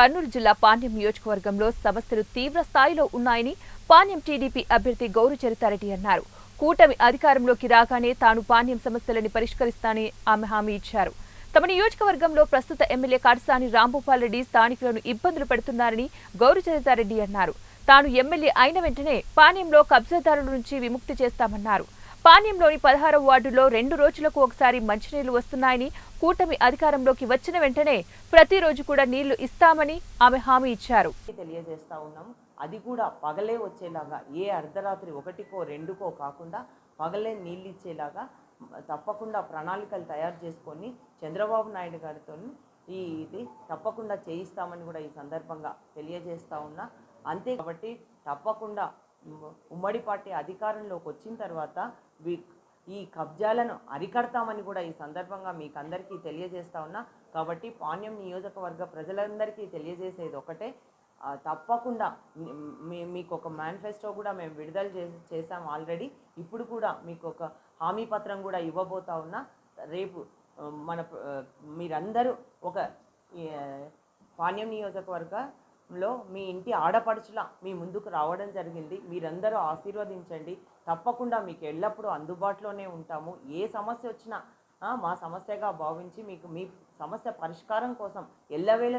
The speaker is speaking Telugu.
కర్నూలు జిల్లా పాణ్యం నియోజకవర్గంలో సమస్యలు తీవ్ర స్థాయిలో ఉన్నాయని పాణ్యం టీడీపీ అభ్యర్థి గౌరు చరితారెడ్డి అన్నారు. కూటమి అధికారంలోకి రాగానే తాను పాణ్యం సమస్యలని పరిష్కరిస్తానని ఆమె హామీ ఇచ్చారు. తమ నియోజకవర్గంలో ప్రస్తుత ఎమ్మెల్యే కాటసాని రాంభూపాల్ రెడ్డి స్థానికులను ఇబ్బందులు పెడుతున్నారని గౌరు చరితారెడ్డి అన్నారు. తాను ఎమ్మెల్యే అయిన వెంటనే పాణ్యంలో కబ్జాదారుల నుంచి విముక్తి చేస్తామన్నారు. పాణ్యంలోని పదహారవ వార్డులో రెండు రోజులకు ఒకసారి మంచినీళ్ళు వస్తున్నాయని కూటమి అధికారంలోకి వచ్చిన వెంటనే ప్రతిరోజు కూడా నీళ్ళు ఇస్తామని ఆమె హామీ ఇచ్చారు. తెలియజేస్తా ఉన్నాం. అది కూడా పగలే వచ్చేలాగా ఏ అర్ధరాత్రి ఒకటికో రెండుకో కాకుండా పగలే నీళ్ళు ఇచ్చేలాగా తప్పకుండా ప్రణాళికలు తయారు చేసుకొని చంద్రబాబు నాయుడు గారితో ఈ ఇది తప్పకుండా చేయిస్తామని కూడా ఈ సందర్భంగా తెలియజేస్తా ఉన్నా. అంతే కాబట్టి తప్పకుండా ఉమ్మడి పార్టీ అధికారంలోకి వచ్చిన తర్వాత ఈ కబ్జాలను అరికడతామని కూడా ఈ సందర్భంగా మీకు అందరికీ తెలియజేస్తా ఉన్నా. కాబట్టి పాణ్యం నియోజకవర్గ ప్రజలందరికీ తెలియజేసేది ఒకటే. తప్పకుండా మీ- మీకు ఒక మేనిఫెస్టో కూడా మేము విడుదల చే చేసాం ఆల్రెడీ ఇప్పుడు కూడా మీకు ఒక హామీ పత్రం కూడా ఇవ్వబోతా ఉన్నా. రేపు మన మీరందరూ ఒక పాణ్యం నియోజకవర్గ లో మీ ఇంటి ఆడపడుచులా మీ ముందుకు రావడం జరిగింది. మీరందరూ ఆశీర్వదించండి. తప్పకుండా మీకు ఎల్లప్పుడూ అందుబాటులోనే ఉంటాము. ఏ సమస్య వచ్చినా మా సమస్యగా భావించి మీకు మీ సమస్య పరిష్కారం కోసం ఎల్లవేళ